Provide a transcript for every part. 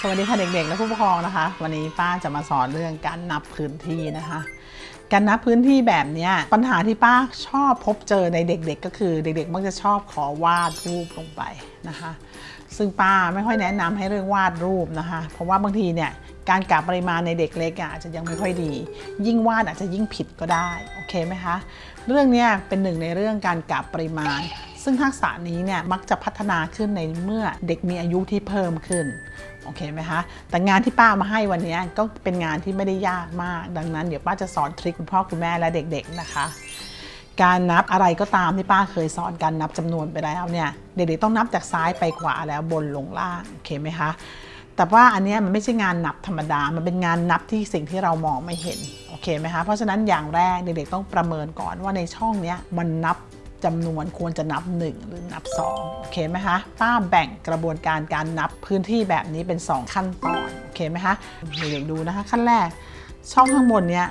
สวัสดีค่ะเด็กๆและผู้ปกครองนะคะ วันนี้ป้าจะมาสอนเรื่องการนับพื้นที่นะคะ การนับพื้นที่แบบนี้ปัญหาที่ป้าชอบพบเจอในเด็กๆ ก็คือเด็กๆมักจะชอบขอวาดรูปลงไปนะคะ ซึ่งป้าไม่ค่อยแนะนำให้เรื่องวาดรูปนะคะ เพราะว่าบางทีเนี่ยการกะปริมาณในเด็กเล็กอาจจะยังไม่ค่อยดี ยิ่งวาดอาจจะยิ่งผิดก็ได้โอเคไหมคะเรื่องนี้เป็นหนึ่งในเรื่องการกะปริมาณ ซึ่งทักษะนี้เนี่ยมักจะพัฒนาขึ้นในเมื่อเด็กมีอายุที่เพิ่มขึ้นโอเคไหมคะแต่งานที่ป้ามาให้วันนี้ก็เป็นงานที่ไม่ได้ยากมาก ดังนั้นเดี๋ยวป้าจะสอนทริคคุณพ่อคุณแม่และเด็กๆนะคะการนับอะไรก็ตามที่ป้าเคยสอนการนับจำนวนไปแล้วเนี่ยเด็กๆต้องนับจากซ้ายไปขวาแล้วบนลงล่างโอเคไหมคะแต่ว่าอันนี้มันไม่ใช่งานนับธรรมดา มันเป็นงานนับที่สิ่งที่เรามองไม่เห็นโอเคไหมคะเพราะฉะนั้นอย่างแรกเด็กๆต้องประเมินก่อนว่าในช่องนี้มันนับ จำนวนควรจะนับ 1 หรือนับ 2 โอเคไหมคะ ป้าแบ่งกระบวนการการนับพื้นที่แบบนี้เป็น 2 ขั้นตอน โอเคไหมคะ เด็กๆดูนะคะ ขั้นแรก ช่องข้างบนเนี้ย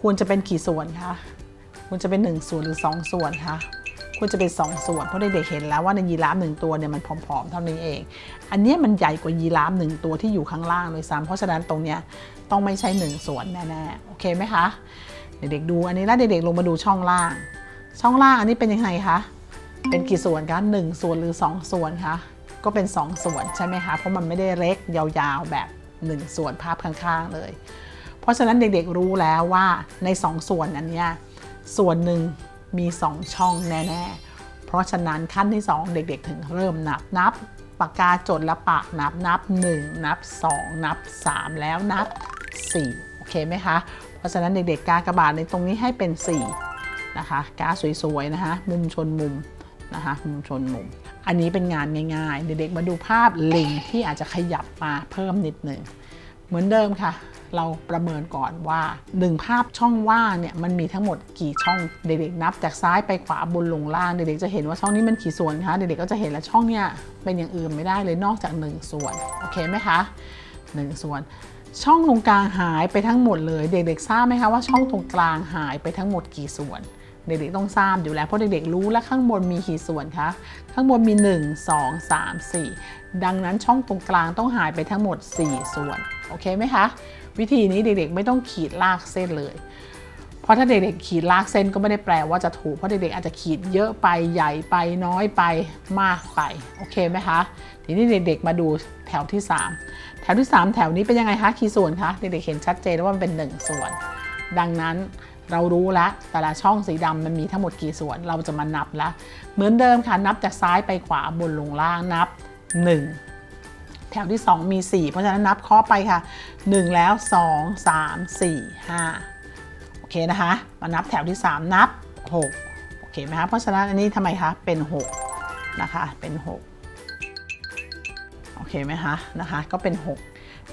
ควรจะเป็นกี่ส่วนคะควรจะเป็น 1 ส่วนหรือ 2 ส่วนคะควรจะเป็น 2 ส่วน เพราะเด็กๆเห็นแล้วว่าในยีราฟหนึ่งตัวเนี่ยมันผอมๆ เท่านี้เอง อันเนี้ยมันใหญ่กว่ายีราฟหนึ่งตัวที่อยู่ข้างล่างเลยซ้ำเพราะฉะนั้นตรงเนี้ยต้องไม่ใช่ 1 ส่วนแน่ๆ โอเคไหมคะ เด็กๆดูอันนี้แล้วเด็กๆลงมาดูช่องล่าง ช่องล่างอันนี้เป็นยังไงคะ เป็นกี่ส่วนคะหนึ่งส่วนหรือ 2 ส่วนคะ ก็เป็น 2 ส่วนใช่ไหมคะ เพราะมันไม่ได้เล็กยาวๆแบบ 1 ส่วนภาพข้างๆเลย เพราะฉะนั้นเด็กๆรู้แล้วว่าใน 2 ส่วนอันเนี้ยส่วนหนึ่งมี 2 ช่องแน่ๆ เพราะฉะนั้นขั้นที่ 2 เด็กๆ ถึงเริ่มนับนับปากกาจดและปากนับนับ 1 นับ 2 นับ 3 แล้วนับ 4 โอเคไหมคะ เพราะฉะนั้นเด็กๆกากระบาดในตรงนี้ให้เป็น 4 นะคะกาสวยๆนะคะมุมชนมุมนะคะมุมชนมุม อันนี้เป็นงานง่ายๆ เด็กๆมาดูภาพลิงที่อาจจะขยับมาเพิ่มนิดหนึ่งเหมือนเดิมค่ะ เราประเมินก่อนว่า1ภาพช่องว่างเนี่ยมันมีทั้งหมดกี่ช่องเด็กๆนับจากซ้ายไปขวาบนลงล่างเด็กๆจะเห็นว่าช่องนี้มันกี่ส่วนคะเด็กๆก็จะเห็นแล้วช่องเนี่ยเป็นอย่างอื่นไม่ได้เลยนอกจาก 1 ส่วนโอเคไหมคะ1ส่วน ช่องตรงกลางหายไปทั้งหมดเลย เด็กๆทราบไหมคะว่าช่องตรงกลางหายไปทั้งหมดกี่ส่วน เด็กๆต้องทราบอยู่แล้วเพราะเด็กๆรู้แล้วข้างบนมีกี่ส่วนคะข้างบนมี 1 2 3 4 ดังนั้นช่องตรงกลางต้องหายไปทั้งหมด 4 ส่วนโอเคไหมคะวิธีนี้เด็กๆไม่ต้องขีดลากเส้นเลย เพราะถ้าเด็กๆขีดลากเส้นก็ไม่ได้แปลว่าจะถูกเพราะเด็กๆอาจจะขีดเยอะไปใหญ่ไปน้อยไปมากไปโอเคไหมคะทีนี้เด็กๆมาดูแถวที่ 3 วที่ 3 แถวนี้เป็นยังไงคะกี่ส่วนคะเด็กๆเห็นชัดเจนว่ามันเป็น 1 ส่วน ดังนั้นเรารู้แล้วแต่ละช่องสีดำมันมีทั้งหมดกี่ส่วนเราจะมานับละเหมือนเดิมค่ะนับจากซ้ายไปขวาบนลงล่างนับ 1 แถวที่ 2 มี 4 เพราะฉะนั้นนับข้อไปค่ะ 1 แล้ว 2 3 4 5 โอเคนะคะ มานับแถวที่ 3 นับ 6 โอเคไหมคะเพราะฉะนั้นอันนี้ทำไมคะเป็น 6 นะคะเป็น 6 เคไหมคะนะคะ ก็เป็น 6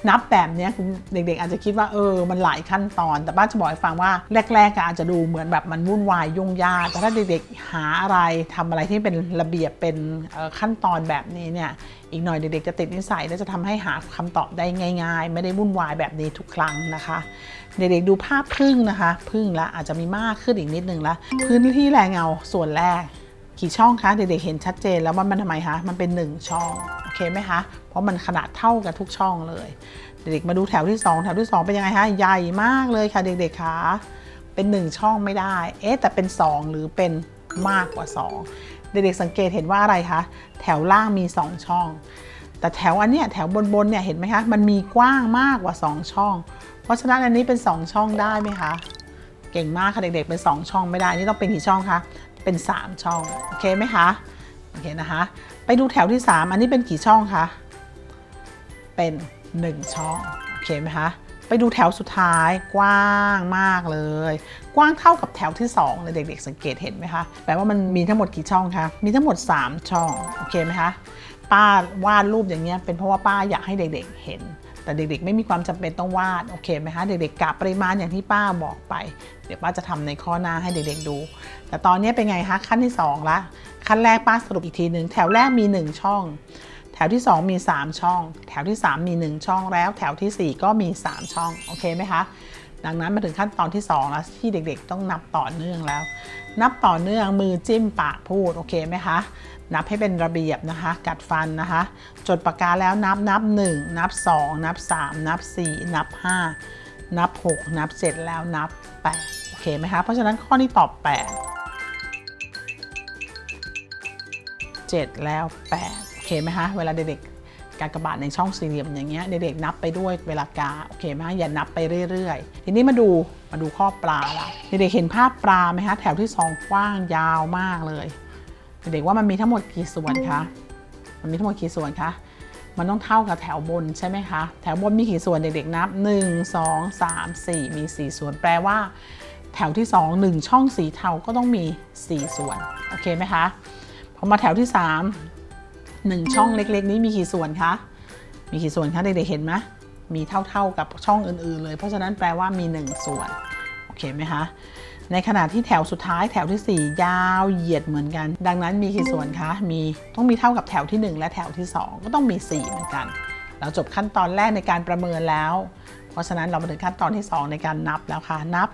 นับแบบนี้คุณเด็กๆ อาจจะคิดว่าเออมันหลายขั้นตอน แต่บ้านจะบอกให้ฟังว่าแรกๆก็อาจจะดูเหมือนแบบมันวุ่นวายยุ่งยากแต่ถ้าเด็กๆหาอะไรทำอะไรที่เป็นระเบียบเป็นออขั้นตอนแบบนี้เนี่ยอีกหน่อยเด็กๆจะติดนิสัยและจะทำให้หาคำตอบได้ง่าย ๆ ไม่ได้วุ่นวายแบบนี้ทุกครั้งนะคะ เด็กๆดูภาพพึ่งนะคะ พึ่งละอาจจะมีมากขึ้นอีกนิดนึงละพื้นที่แรงเงาส่วนแรก กี่ช่องคะเด็กๆเห็นชัดเจนแล้วว่ามันทำไมคะมันเป็น 1 ช่องโอเคไหมคะเพราะมันขนาดเท่ากับทุกช่องเลย เด็กๆมาดูแถวที่ 2 แถวที่ 2 เป็นยังไงคะใหญ่มากเลยค่ะเด็กๆคะเป็น 1 ช่องไม่ได้ เอ๊ะแต่เป็น 2 หรือเป็นมากกว่า 2 เด็กๆสังเกตเห็นว่าอะไรคะแถวล่างมี 2 ช่อง แต่แถวอันเนี้ยแถวบนๆเนี่ยเห็นไหมคะมันมีกว้างมากกว่า 2 ช่อง เพราะฉะนั้นอันนี้เป็น 2 ช่องได้ไหมคะเก่งมากค่ะเด็กๆเป็น 2 ช่องไม่ได้นี่ต้องเป็นกี่ช่องคะ เป็น 3 ช่อง โอเคไหมคะ โอเคนะคะ ไปดูแถวที่ 3 อันนี้เป็นกี่ช่องคะ เป็น 1 ช่อง โอเคไหมคะ ไปดูแถวสุดท้ายกว้างมากเลย กว้างเท่ากับแถวที่ 2 เลยเด็กๆ สังเกตเห็นไหมคะ แปลว่ามันมีทั้งหมดกี่ช่องคะ มีทั้งหมด 3 ช่อง โอเคไหมคะ ป้าวาดรูปอย่างเงี้ยเป็นเพราะว่าป้าอยากให้เด็กๆเห็น แต่เด็กๆ ไม่มีความจำเป็นต้องวาดโอเคไหมคะเด็กๆกะปริมาณอย่างที่ป้าบอกไป เดี๋ยวป้าจะทำในข้อหน้าให้เด็กๆดู แต่ตอนนี้เป็นไงคะขั้นที่2ละขั้นแรกป้าสรุปอีกทีหนึ่งแถวแรกมี 1 ช่อง แถวที่ 2 มี 3 ช่อง แถวที่ 3 มี 1 ช่องแล้ว แถวทีสี่4 ก็มี 3 ช่องโอเคไหมคะดังนั้นมาถึงขั้นตอนที่ 2 แล้วที่เด็กๆ ต้องนับต่อเนื่องแล้ว นับต่อเนื่องมือจิ้มปากพูดโอเคไหมคะ นับให้เป็นระเบียบนะคะ กัดฟันนะคะ จดปากกาแล้วนับนับ 1 นับ 2 นับ 3 นับ 4 นับ 5 นับ 6 นับ 7 แล้วนับ 8 โอเคไหมคะ เพราะฉะนั้นข้อนี้ตอบ 8 7 แล้ว 8 โอเคไหมคะ เวลาเด็กๆการกระบาดในช่องสี่เหลี่ยมอย่างเงี้ยเด็กๆนับไปด้วยเวลากาโอเคไหมคะอย่านับไปเรื่อยๆ ทีนี้มาดูมาดูข้อปลาละเด็กๆเห็นภาพปลาไหมคะแถวที่ 2 กว้างยาวมากเลย เด็กๆว่ามันมีทั้งหมดกี่ส่วนคะมันมีทั้งหมดกี่ส่วนคะมันต้องเท่ากับแถวบนใช่ไหมคะ แถวบนมีกี่ส่วนเด็กๆนับ 1 2 3 4 มี 4 ส่วนแปลว่า แถวที่ 2 1 ช่องสีเทาก็ต้องมี 4 ส่วน โอเคไหมคะพอมาแถวที่ 3 1 ช่องเล็กๆ นี้มีกี่ส่วนคะ มีกี่ส่วนคะเด็กๆเห็นไหมมีเท่าๆกับช่องอื่นๆเลย เพราะฉะนั้นแปลว่ามี 1 ส่วน โอเคไหมคะ ในขณะที่แถวสุดท้ายแถวทีสี่ 4 ยาวเหยียดเหมือนกัน ดังนั้นมีกี่ส่วนคะมีต้องมีเท่ากับแถวที่ 1 และแถวที่ 2 ก็ต้องมี 4 เหมือนกัน เราจบขั้นตอนแรกในการประเมินแล้ว เพราะฉะนั้นเรามาถึงขั้นตอนที่ 2 ในการนับแล้วค่ะนับ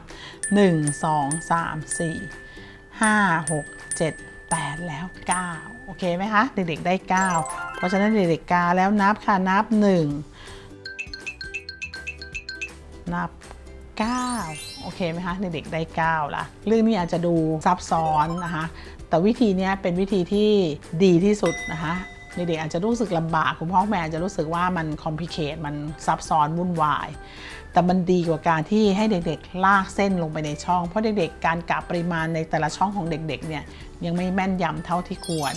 1 2 3 4 5 6 7 8 แล้ว 9 โอเคไหมคะ เด็กๆได้ 9 เพราะฉะนั้นเด็กๆกาแล้วนับค่ะนับ 1 นับ 9 โอเคไหมคะเด็กๆได้9ละเรื่องนี้อาจจะดูซับซ้อนนะคะแต่วิธีนี้เป็นวิธีที่ดีที่สุดนะคะเด็กๆอาจจะรู้สึกลำบากคุณพ่อคุณแม่อาจจะรู้สึกว่ามันคอมพลิเคทมันซับซ้อนวุ่นวาย แต่มันดีกว่าการที่ให้เด็กๆ ลากเส้นลงไปในช่อง เพราะเด็กๆ การกะปริมาณในแต่ละช่องของเด็กๆเนี่ยยังไม่แม่นยำเท่าที่ควร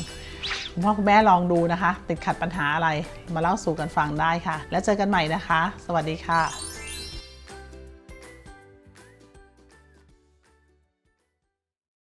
คุณพ่อคุณแม่ลองดูนะคะ ติดขัดปัญหาอะไรมาเล่าสู่กันฟังได้ค่ะ แล้วเจอกันใหม่นะคะ สวัสดีค่ะ